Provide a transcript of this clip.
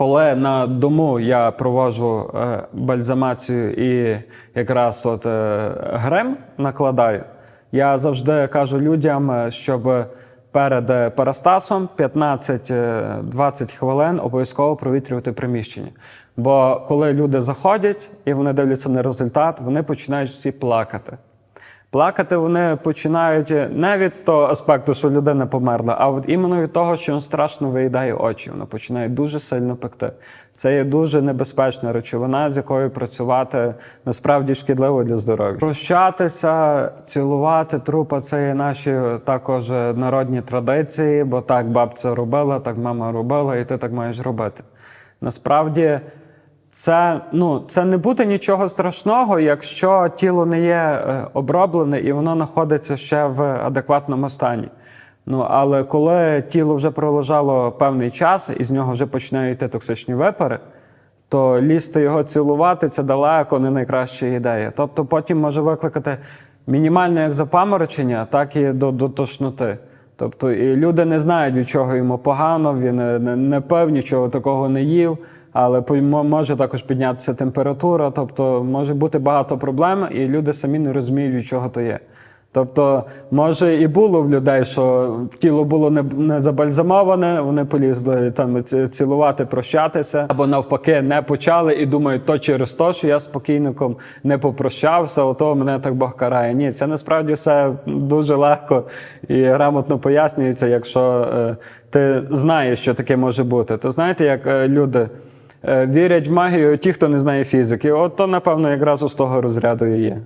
Коли на дому я проводжу е, бальзамацію і якраз от е, грем накладаю, я завжди кажу людям, е, щоб перед парастасом 15-20 хвилин обов'язково провітрювати приміщення. Бо коли люди заходять і вони дивляться на результат, вони починають всі плакати. Плакати вони починають не від того аспекту, що людина померла, а от іменно від того, що він страшно виїдає очі. Воно починає дуже сильно пекти. Це є дуже небезпечна речовина, з якою працювати насправді шкідливо для здоров'я. Прощатися, цілувати трупа це є наші також народні традиції, бо так бабця робила, так мама робила, і ти так маєш робити. Насправді. Це, ну, це не буде нічого страшного, якщо тіло не є е, оброблене і воно знаходиться ще в адекватному стані. Ну, але коли тіло вже пролежало певний час і з нього вже починають йти токсичні випари, то лізти його цілувати це далеко не найкраща ідея. Тобто потім може викликати мінімальне як запаморочення, так і до, до тошноти. Тобто і люди не знають, від чого йому погано, він не, не, не пив, нічого такого не їв, але може також піднятися температура, тобто може бути багато проблем, і люди самі не розуміють, від чого то є. Тобто, може, і було в людей, що тіло було не, не забальзамоване, вони полізли там цілувати, прощатися, або навпаки, не почали і думають, то через те, що я з покійником не попрощався, ото мене так Бог карає. Ні, це насправді все дуже легко і грамотно пояснюється, якщо е, ти знаєш, що таке може бути. То знаєте, як е, люди. Е, Вірять в магію ті, хто не знає фізики. От то, напевно, якраз з того розряду і є.